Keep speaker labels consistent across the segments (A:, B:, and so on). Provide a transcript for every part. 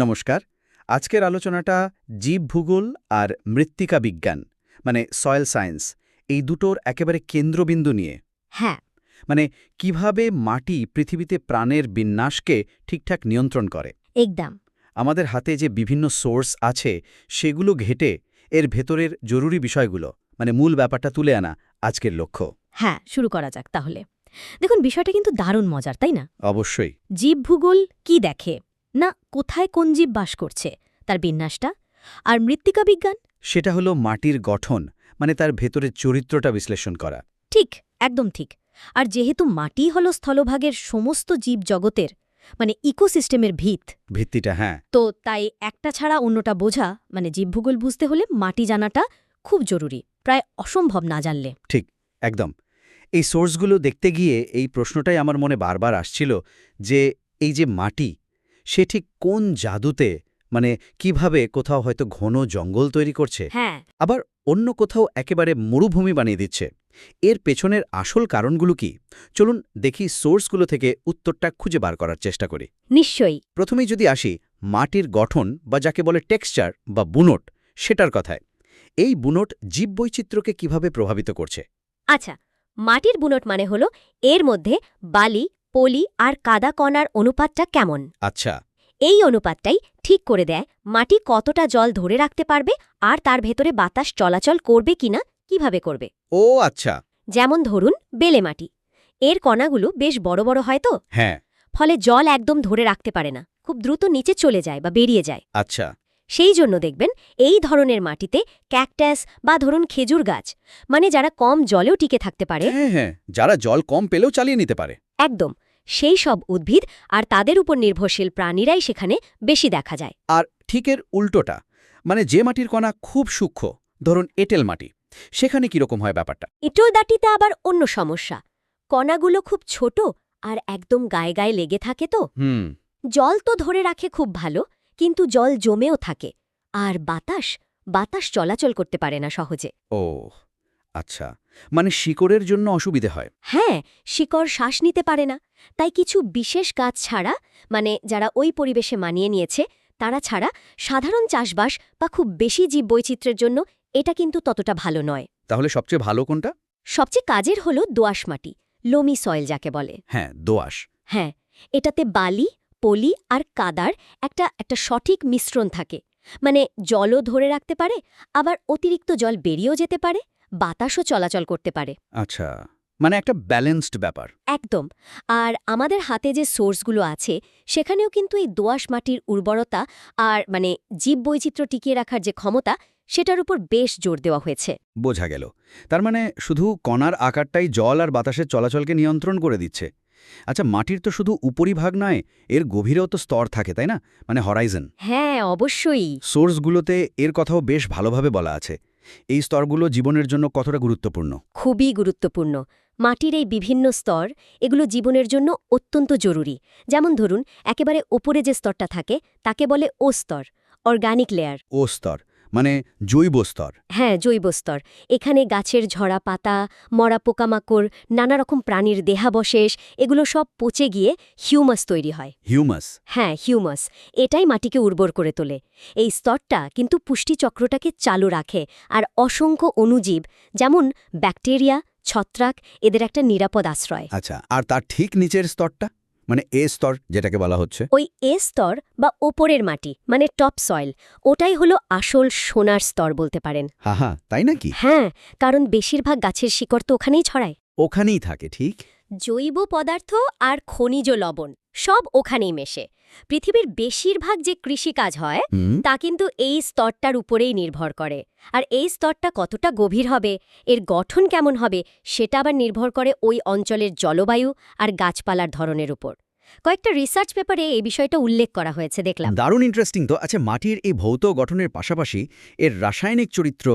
A: নমস্কার। আজকের আলোচনাটা জীব ভূগোল আর মৃত্তিকা বিজ্ঞান মানে সয়েল সায়েন্স এই দুটোর একেবারে কেন্দ্রবিন্দু নিয়ে।
B: হ্যাঁ।
A: মানে কীভাবে মাটি পৃথিবীতে প্রাণের বিন্যাসকে ঠিকঠাক নিয়ন্ত্রণ করে।
B: একদম।
A: আমাদের হাতে যে বিভিন্ন সোর্স আছে সেগুলো ঘেটে এর ভেতরের জরুরি বিষয়গুলো মানে মূল ব্যাপারটা তুলে আনা আজকের লক্ষ্য।
B: হ্যাঁ শুরু করা যাক তাহলে। দেখুন বিষয়টা কিন্তু দারুণ মজার তাই না?
A: অবশ্যই।
B: জীব ভূগোল কি দেখে? না কোথায় কোন জীব বাস করছে তার বিন্যাসটা? আর মৃত্তিকা বিজ্ঞান?
A: সেটা হলো মাটির গঠন মানে তার ভেতরের চরিত্রটা বিশ্লেষণ করা।
B: ঠিক একদম ঠিক। আর যেহেতু মাটি হল স্থলভাগের সমস্ত জীব জগতের মানে ইকোসিস্টেমের ভিত।
A: ভিত্তিটা হ্যাঁ।
B: তো তাই একটা ছাড়া অন্যটা বোঝা মানে জীবভূগোল বুঝতে হলে মাটি জানাটা খুব জরুরি প্রায় অসম্ভব না জানলে।
A: ঠিক একদম। এই সোর্সগুলো দেখতে গিয়ে এই প্রশ্নটাই আমার মনে বারবার আসছিল যে এই যে মাটি সে ঠিক কোন জাদুতে মানে কীভাবে কোথাও হয়তো ঘন জঙ্গল তৈরি করছে
B: হ্যাঁ।
A: আবার অন্য কোথাও একেবারে মরুভূমি বানিয়ে দিচ্ছে। এর পেছনের আসল কারণগুলো কি? চলুন দেখি সোর্সগুলো থেকে উত্তরটা খুঁজে বার করার চেষ্টা করি।
B: নিশ্চয়ই।
A: প্রথমেই যদি আসি মাটির গঠন বা যাকে বলে টেক্সচার বা বুনট সেটার কথায়। এই বুনট জীববৈচিত্র্যকে কীভাবে প্রভাবিত করছে?
B: আচ্ছা মাটির বুনট মানে হলো এর মধ্যে বালি পলি আর কাদা কণার অনুপাতটা কেমন?
A: আচ্ছা।
B: এই অনুপাতটাই ঠিক করে দেয় মাটি কতটা জল ধরে রাখতে পারবে আর তার ভেতরে বাতাস চলাচল করবে কিনা কীভাবে করবে।
A: ও আচ্ছা।
B: যেমন ধরুন বেলে মাটি। এর কণাগুলো বেশ বড় বড় হয় তো?
A: হ্যাঁ।
B: ফলে জল একদম ধরে রাখতে পারে না। খুব দ্রুত নিচে চলে যায় বা বেরিয়ে যায়।
A: আচ্ছা।
B: সেই জন্য দেখবেন এই ধরনের মাটিতে ক্যাকটাস বা ধরুন খেজুর গাছ মানে যারা কম জলেও টিকে থাকতে পারে।
A: হ্যাঁ হ্যাঁ যারা জল কম পেলেও চালিয়ে নিতে পারে।
B: একদম সেই সব উদ্ভিদ আর তাদের উপর নির্ভরশীল প্রাণীরাই সেখানে বেশি দেখা যায়।
A: আর ঠিকের উল্টোটা মানে যে মাটির কণা খুব সূক্ষ্ম ধরুন এঁটেল মাটি সেখানে কীরকম হয় ব্যাপারটা?
B: ইটোল দাঁটিতে আবার অন্য সমস্যা কণাগুলো খুব ছোট আর একদম গায়ে গায়ে লেগে থাকে তো।
A: হুম।
B: জল তো ধরে রাখে খুব ভালো কিন্তু জল জমেও থাকে আর বাতাস বাতাস চলাচল করতে পারে না সহজে।
A: ও আচ্ছা মানে শিকড়ের জন্য অসুবিধে হয়।
B: হ্যাঁ শিকড় শ্বাস নিতে পারে না তাই কিছু বিশেষ গাছ ছাড়া মানে যারা ওই পরিবেশে মানিয়ে নিয়েছে তারা ছাড়া সাধারণ চাষবাস বা খুব বেশি জীববৈচিত্র্যের জন্য এটা কিন্তু ততটা ভালো নয়।
A: তাহলে সবচেয়ে ভালো কোনটা?
B: সবচেয়ে কাজের হল দোআঁশ মাটি লোমি সয়েল যাকে বলে।
A: হ্যাঁ দোআঁশ।
B: হ্যাঁ এটাতে বালি পলি আর কাদার একটা একটা সঠিক মিশ্রণ থাকে। মানে জলও ধরে রাখতে পারে আবার অতিরিক্ত জল বেরিয়েও যেতে পারে বাতাসও চলাচল করতে পারে।
A: আচ্ছা মানে একটা ব্যালেন্সড ব্যাপার।
B: একদম। আর আমাদের হাতে যে সোর্সগুলো আছে সেখানেও কিন্তু এই দোআঁশ মাটির উর্বরতা আর মানে জীববৈচিত্র্য টিকিয়ে রাখার যে ক্ষমতা সেটার উপর বেশ জোর দেওয়া হয়েছে।
A: বোঝা গেল। তার মানে শুধু কণার আকারটাই জল আর বাতাসের চলাচলকে নিয়ন্ত্রণ করে দিচ্ছে। আচ্ছা মাটির তো শুধু উপরিভাগ নয় এর গভীরেও তো স্তর থাকে তাই না? মানে হরাইজন
B: হ্যাঁ অবশ্যই।
A: সোর্সগুলোতে এর কথাও বেশ ভালোভাবে বলা আছে। এই স্তরগুলো জীবনের জন্য কতটা গুরুত্বপূর্ণ?
B: খুবই গুরুত্বপূর্ণ। মাটির এই বিভিন্ন স্তর এগুলো জীবনের জন্য অত্যন্ত জরুরি। যেমন ধরুন একেবারে ওপরে যে স্তরটা থাকে তাকে বলে ও স্তর অর্গানিক লেয়ার
A: ও স্তর মানে জৈব স্তর।
B: হ্যাঁ জৈব স্তর। এখানে গাছের ঝরা পাতা মরা পোকামাকড় নানা রকম প্রাণীর দেহাবশেষ এগুলো সব পচে গিয়ে হিউমাস তৈরি হয়।
A: হিউমাস?
B: হ্যাঁ হিউমাস। এটাই মাটিকে উর্বর করে তোলে। এই স্তরটা কিন্তু পুষ্টিচক্রটাকে চালু রাখে আর অসংখ্য অণুজীব যেমন ব্যাকটেরিয়া ছত্রাক এদের একটা নিরাপদ আশ্রয়।
A: আচ্ছা আর তার ঠিক নিচের স্তরটা? মানে এ স্তর যেটাকে বলা হচ্ছে।
B: ওই এ স্তর বা ওপরের মাটি মানে টপ সয়েল ওটাই হলো আসল সোনার স্তর বলতে পারেন।
A: হা হা তাই নাকি?
B: হ্যাঁ কারণ বেশিরভাগ গাছের শিকড় তো ওখানেই ছড়ায়।
A: ওখানেই থাকে ঠিক?
B: জৈব পদার্থ আর খনিজ লবণ। সব ওখানেই মেশে। পৃথিবীর বেশিরভাগ যে কৃষিকাজ হয় তা কিন্তু এই স্তরটার উপরেই নির্ভর করে। আর এই স্তরটা কতটা গভীর হবে এর গঠন কেমন হবে সেটা আবার নির্ভর করে ওই অঞ্চলের জলবায়ু আর গাছপালার ধরনের উপর। কয়েকটা রিসার্চ পেপারে এই বিষয়টা উল্লেখ করা হয়েছে দেখলাম।
A: দারুণ ইন্টারেস্টিং তো। আচ্ছা মাটির এই ভৌত গঠনের পাশাপাশি এর রাসায়নিক চরিত্র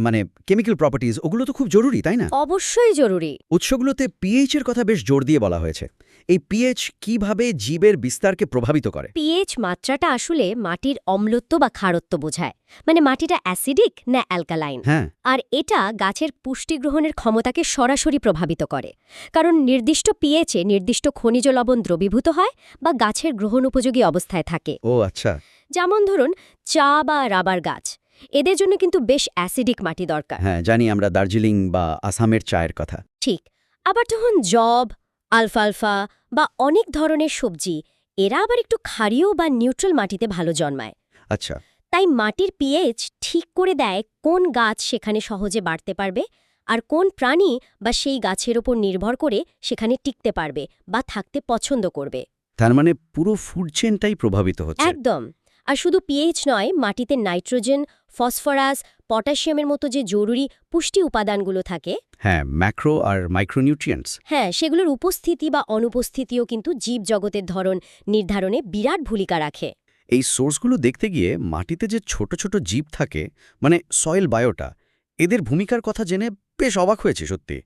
A: মানে কেমিক্যাল প্রপার্টিজ ওগুলো তো খুব জরুরি তাই না?
B: অবশ্যই জরুরি।
A: উৎসগুলোতে পিএইচ এর কথা বেশ জোর দিয়ে বলা হয়েছে। এই পিএইচ কীভাবে জীবের বিস্তারকে প্রভাবিত করে?
B: পিএইচ মাত্রাটা আসলে মাটির অম্লত্ব বা খারত্ব বোঝায়। মানে মাটিটা অ্যাসিডিক না অ্যালকালাইন
A: হ্যাঁ।
B: আর এটা গাছের পুষ্টি গ্রহণের ক্ষমতাকে সরাসরি প্রভাবিত করে। কারণ নির্দিষ্ট পিএচে নির্দিষ্ট খনিজ লবণ দ্রবীভূত হয় বা গাছের গ্রহণ উপযোগী অবস্থায় থাকে।
A: ও আচ্ছা।
B: যেমন ধরুন চা বা রাবার গাছ। এদের জন্য কিন্তু বেশ অ্যাসিডিক মাটি দরকার।
A: হ্যাঁ জানি আমরা দার্জিলিং বা আসামের চায়ের কথা।
B: ঠিক। আবার তখন জব আলফালফা বা অনেক ধরনের সবজি এরা আবার একটু ক্ষারীয় বা নিউট্রাল মাটিতে ভালো জন্মায়।
A: আচ্ছা।
B: তাই মাটির পিএইচ ঠিক করে দেয় কোন গাছ সেখানে সহজে বাড়তে পারবে আর কোন প্রাণী বা সেই গাছের ওপর নির্ভর করে সেখানে টিকতে পারবে বা থাকতে পছন্দ করবে।
A: তার মানে পুরো ফুড চেনটাই প্রভাবিত হচ্ছে।
B: একদম। আর শুধু পিএইচ নয় মাটিতে নাইট্রোজেন ফসফরাস পটাশিয়ামের মতো যে জরুরি পুষ্টি উপাদানগুলো থাকে
A: হ্যাঁ ম্যাক্রো আর মাইক্রোনিউট্রিয়েন্টস।
B: হ্যাঁ সেগুলোর উপস্থিতি বা অনুপস্থিতিও কিন্তু জীবজগতের ধরন নির্ধারণে বিরাট ভূমিকা রাখে।
A: এই সোর্সগুলো দেখতে গিয়ে মাটিতে যে ছোট ছোট জীব থাকে মানে সয়েল বায়োটা এদের ভূমিকার কথা জেনে বেশ অবাক হয়েছে সত্যি।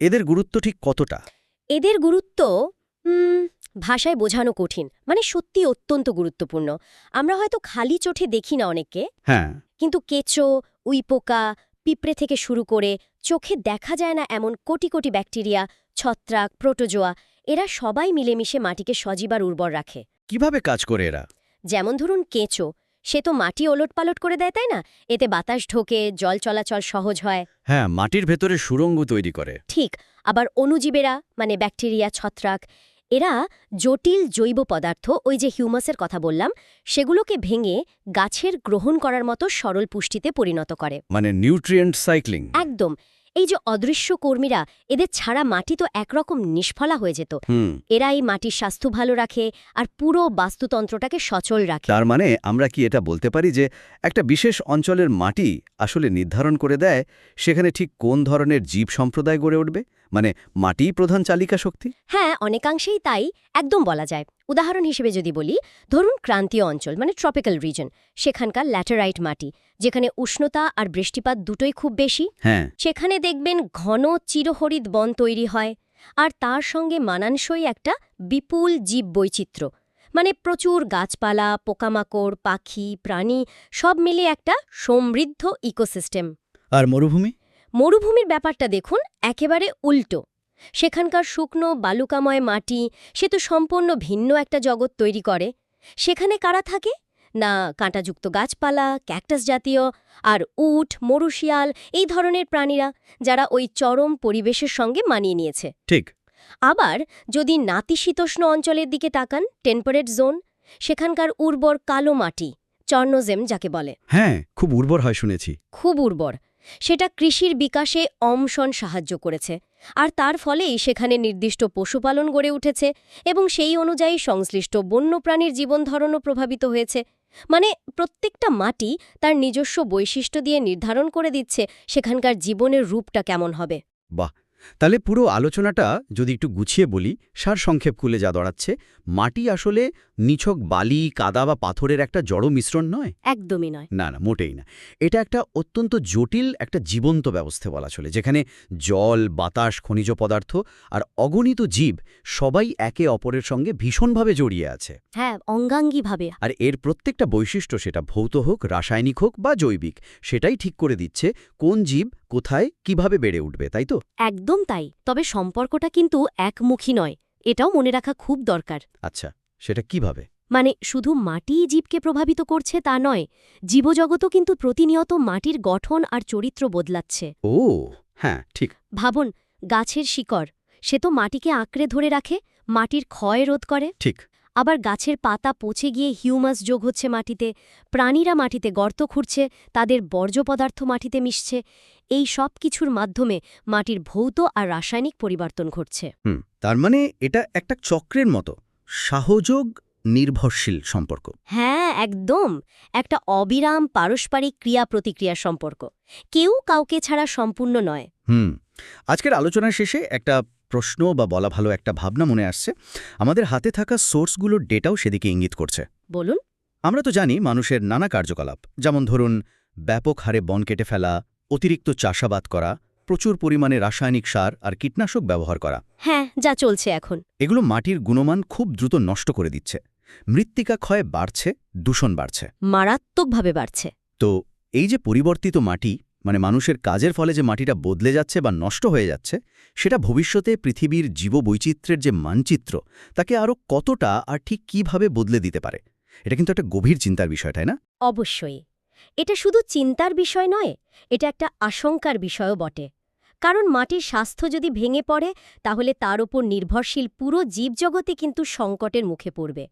A: এদের গুরুত্ব ঠিক কতটা?
B: এদের গুরুত্ব ভাষায় বোঝানো কঠিন। মানে সত্যি অত্যন্ত গুরুত্বপূর্ণ। আমরা হয়তো খালি চোখে দেখি না অনেককে।
A: হ্যাঁ।
B: কিন্তু কেঁচো উইপোকা পিঁপড়ে থেকে শুরু করে চোখে দেখা যায় না এমন কোটি কোটি ব্যাকটেরিয়া ছত্রাক প্রোটোজোয়া। এরা সবাই মিলেমিশে মাটিকে সজীব আর উর্বর রাখে।
A: কীভাবে কাজ করে এরা?
B: যেমন ধরুন কেঁচো। সে তো মাটি ওলটপালট করে দেয় তাই না? এতে বাতাস ঢোকে জল চলাচল সহজ হয়।
A: হ্যাঁ মাটির ভেতরে সুরঙ্গ তৈরি করে।
B: ঠিক আবার অণুজীবেরা মানে ব্যাকটেরিয়া ছত্রাক এরা জটিল জৈব পদার্থ ওই যে হিউমাসের কথা বললাম সেগুলোকে ভেঙে গাছের গ্রহণ করার মতো সরল পুষ্টিতে পরিণত করে।
A: মানে নিউট্রিয়েন্ট সাইক্লিং।
B: একদম এই যে অদৃশ্য কর্মীরা এদের ছাড়া মাটি তো একরকম নিষ্ফলা হয়ে যেত। এরা এই মাটির স্বাস্থ্য ভালো রাখে আর পুরো বাস্তুতন্ত্রটাকে সচল রাখে।
A: তার মানে আমরা কি এটা বলতে পারি যে একটা বিশেষ অঞ্চলের মাটি আসলে নির্ধারণ করে দেয় সেখানে ঠিক কোন ধরনের জীব সম্প্রদায় গড়ে উঠবে? মানে মাটিই প্রধান চালিকা শক্তি?
B: হ্যাঁ অনেকাংশেই তাই একদম বলা যায়। উদাহরণ হিসেবে যদি বলি ধরুন ক্রান্তীয় অঞ্চল মানে ট্রপিক্যাল রিজন সেখানকার ল্যাটেরাইট মাটি যেখানে উষ্ণতা আর বৃষ্টিপাত দুটোই খুব বেশি।
A: হ্যাঁ।
B: সেখানে দেখবেন ঘন চিরহরিৎ বন তৈরি হয় আর তার সঙ্গে মানানসই একটা বিপুল জীব বৈচিত্র্য মানে প্রচুর গাছপালা পোকামাকড় পাখি প্রাণী সব মিলে একটা সমৃদ্ধ ইকোসিস্টেম
A: আর মরুভূমি?
B: মরুভূমির ব্যাপারটা দেখুন একেবারে উল্টো। সেখানকার শুকনো বালুকাময় মাটি সে তো সম্পূর্ণ ভিন্ন একটা জগৎ তৈরি করে। সেখানে কারা থাকে? না কাঁটাযুক্ত গাছপালা ক্যাকটাস জাতীয় আর উট মরুশিয়াল এই ধরনের প্রাণীরা যারা ওই চরম পরিবেশের সঙ্গে মানিয়ে নিয়েছে।
A: ঠিক।
B: আবার যদি নাতিশীতোষ্ণ অঞ্চলের দিকে তাকান টেম্পারেট জোন সেখানকার উর্বর কালো মাটি চর্নোজেম যাকে বলে।
A: হ্যাঁ খুব উর্বর হয় শুনেছি।
B: খুব উর্বর। সেটা কৃষির বিকাশে অমসন সাহায্য করেছে। আর তার ফলেই সেখানে নির্দিষ্ট পশুপালন গড়ে উঠেছে এবং সেই অনুযায়ী সংশ্লিষ্ট বন্যপ্রাণীর জীবনধারণও প্রভাবিত হয়েছে। মানে প্রত্যেকটা মাটি তার নিজস্ব বৈশিষ্ট্য দিয়ে নির্ধারণ করে দিচ্ছে সেখানকার জীবনের রূপটা কেমন হবে।
A: বাহ! তাহলে পুরো আলোচনাটা যদি একটু গুছিয়ে বলি সার সংক্ষেপ খুলে যা দাঁড়াচ্ছে মাটি আসলে নিছক বালি কাদা বা পাথরের একটা জড় মিশ্রণ নয়?
B: একদমই নয়।
A: না না মোটেই না। এটা একটা অত্যন্ত জটিল একটা জীবন্ত ব্যবস্থা বলা চলে যেখানে জল বাতাস খনিজ পদার্থ আর অগণিত জীব সবাই একে অপরের সঙ্গে ভীষণভাবে জড়িয়ে আছে।
B: হ্যাঁ অঙ্গাঙ্গিভাবে।
A: আর এর প্রত্যেকটা বৈশিষ্ট্য সেটা ভৌত হোক রাসায়নিক হোক বা জৈবিক সেটাই ঠিক করে দিচ্ছে কোন জীব কোথায় কীভাবে বেড়ে উঠবে তাই তো?
B: একদম তাই তবে সম্পর্কটা কিন্তু একমুখী নয় এটাও মনে রাখা খুব দরকার।
A: আচ্ছা সেটা কীভাবে?
B: মানে শুধু মাটিই জীবকে প্রভাবিত করছে তা নয় জীবজগতও কিন্তু প্রতিনিয়ত মাটির গঠন আর চরিত্র বদলাচ্ছে।
A: ও হ্যাঁ ঠিক।
B: ভাবুন গাছের শিকড় সে তো মাটিকে আঁকড়ে ধরে রাখে মাটির ক্ষয় রোধ করে।
A: ঠিক।
B: আবার গাছের পাতা পচে গিয়ে হিউমাস যোগ হচ্ছে মাটিতে প্রাণীরা মাটিতে গর্ত খুঁড়ছে তাদের বর্জ্য পদার্থ মাটিতে মিশছে। এই সব কিছুর মাধ্যমে মাটির ভৌত আর রাসায়নিক পরিবর্তন ঘটছে।
A: হুম তার মানে এটা একটা চক্রের মতো সাহযোগ নির্ভরশীল সম্পর্ক।
B: হ্যাঁ একদম। একটা অবিরাম পারস্পরিক ক্রিয়া প্রতিক্রিয়া সম্পর্ক। কেউ কাউকে ছাড়া সম্পূর্ণ নয়।
A: হুম আজকের আলোচনার শেষে একটা প্রশ্ন বা বলা ভালো একটা ভাবনা মনে আসছে। আমাদের হাতে থাকা সোর্সগুলোর ডেটাও সেদিকে ইঙ্গিত করছে।
B: বলুন।
A: আমরা তো জানি মানুষের নানা কার্যকলাপ যেমন ধরুন ব্যাপক হারে বন কেটে ফেলা অতিরিক্ত চাষাবাদ করা প্রচুর পরিমাণে রাসায়নিক সার আর কীটনাশক ব্যবহার করা।
B: হ্যাঁ যা চলছে এখন।
A: এগুলো মাটির গুণমান খুব দ্রুত নষ্ট করে দিচ্ছে। মৃত্তিকা ক্ষয় বাড়ছে দূষণ বাড়ছে।
B: মারাত্মকভাবে বাড়ছে।
A: তো এই যে পরিবর্তিত মাটি মানে মানুষের কাজের ফলে যে মাটিটা বদলে যাচ্ছে বা নষ্ট হয়ে যাচ্ছে, সেটা ভবিষ্যতে পৃথিবীর জীববৈচিত্র্যের যে মানচিত্র, তাকে আরও কতটা আর ঠিক কীভাবে বদলে দিতে পারে? এটা কিন্তু একটা গভীর চিন্তার বিষয়, তাই না?
B: অবশ্যই। এটা শুধু চিন্তার বিষয় নয়, এটা একটা আশঙ্কার বিষয়ও বটে। কারণ মাটির স্বাস্থ্য যদি ভেঙে পড়ে, তাহলে তার ওপর নির্ভরশীল পুরো জীবজগতে কিন্তু সংকটের মুখে পড়বে।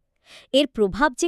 B: এর প্রভাব যে